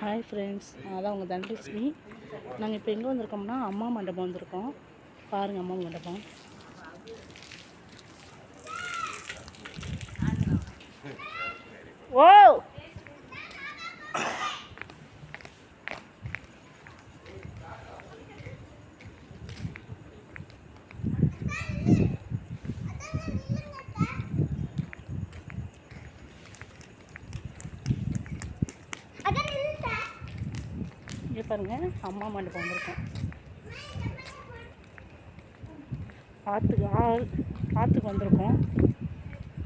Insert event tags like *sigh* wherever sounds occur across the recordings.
Hi friends அதான் உங்கள் தனலட்சுமி நாங்கள் இப்போ எங்கே வந்திருக்கோம்னா அம்மா மண்டபம் வந்திருக்கோம். பாருங்கள் அம்மா மண்டபம். ஓ இங்கே பாருங்கள் அம்மா மண்டபம் வந்திருக்கோம் ஆற்றுக்கு ஆள் ஆற்றுக்கு வந்திருக்கோம்.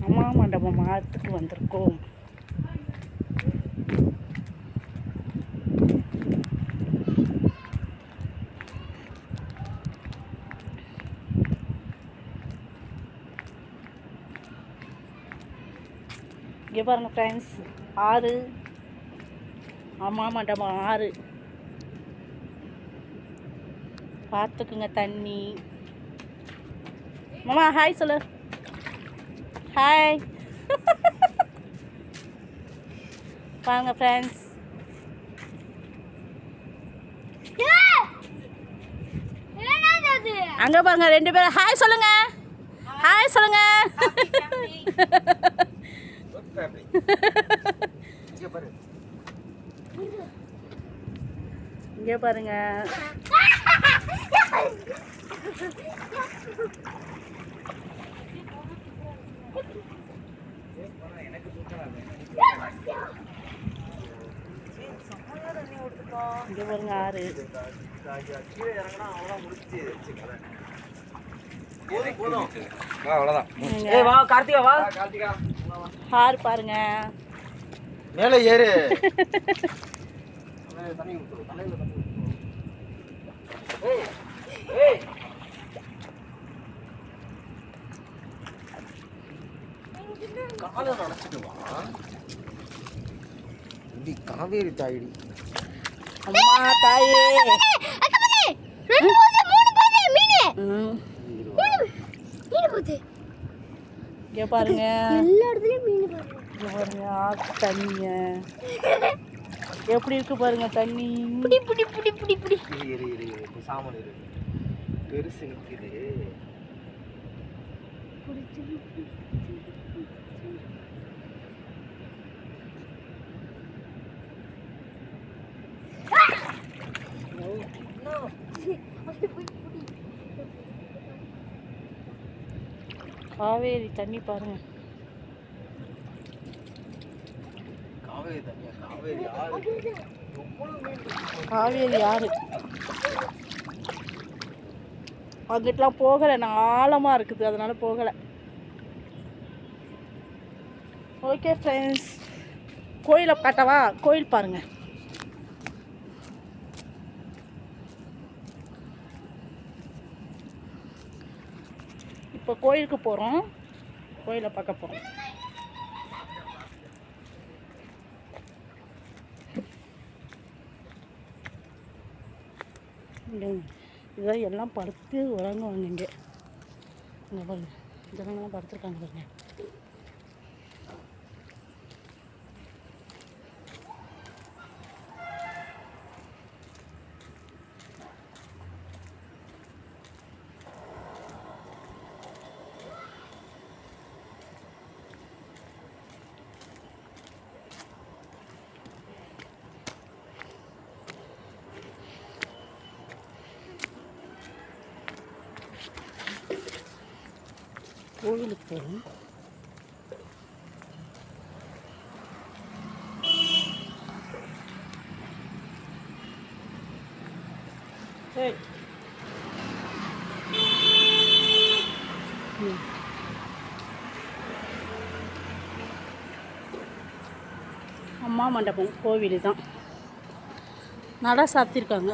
அம்மா மண்டபம் ஆற்றுக்கு வந்திருக்கோம். இங்கே பாருங்கள் ஃப்ரெண்ட்ஸ் ஆறு. அம்மா மண்டபம் ஆறு. பார்த்துக்குங்க தண்ணி மாமா ஹாய் சொல்லு ஹாய் வாங்க ஃப்ரெண்ட்ஸ் அங்கே பாருங்க ரெண்டு பேரும் ஹாய் சொல்லுங்க ஹாய் சொல்லுங்க இங்கே பாருங்க இங்கே பாருங்க ஆறு. ஆறு பாருங்க. மேலே ஏறு. *laughs* காலை நினச்சிட்டு வா. இப்படி காவேரி தாயடி. அம்மா தாயே. இங்கே பாருங்க. இங்கே பாருங்க ஆத்து தண்ணிங்க *laughs* எப்படி இருக்கு பாருங்க தண்ணி இரு இரு இரு இரு இப்போ சாமான் இரு பெருசு நிற்குது காவேரி தண்ணி பாருங்க காவேரி யாரு? அங்கிட்டலாம் போகலை. நான் ஆழமாக இருக்குது. அதனால் போகலை. ஓகே ஃப்ரெண்ட்ஸ் கோயிலை காட்டவா? கோயில் பாருங்க. இப்போ கோயிலுக்கு போகிறோம் கோயிலை பார்க்க போகிறோம் இங்கே இதான் எல்லாம் படுத்து உறங்குவாங்க இங்கே இங்கே பாருங்க. இதெல்லாம் படுத்துருக்காங்க பாருங்க. கோவிலுக்கு போகிறோம் அம்மா மண்டபம் கோவில் தான். நடை சாத்திருக்காங்க.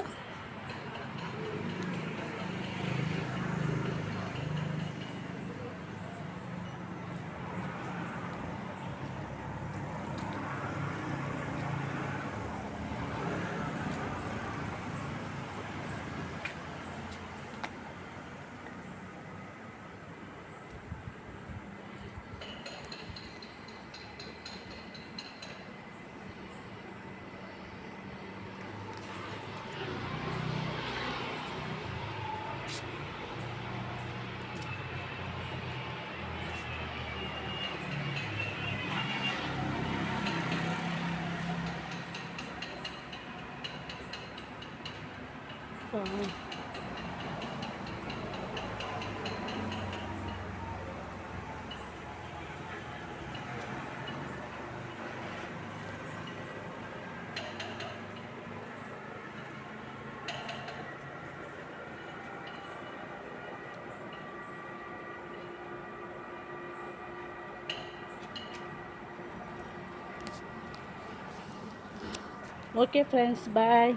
இருக்கா ஓகே ஃப்ரெண்ட்ஸ் பாய்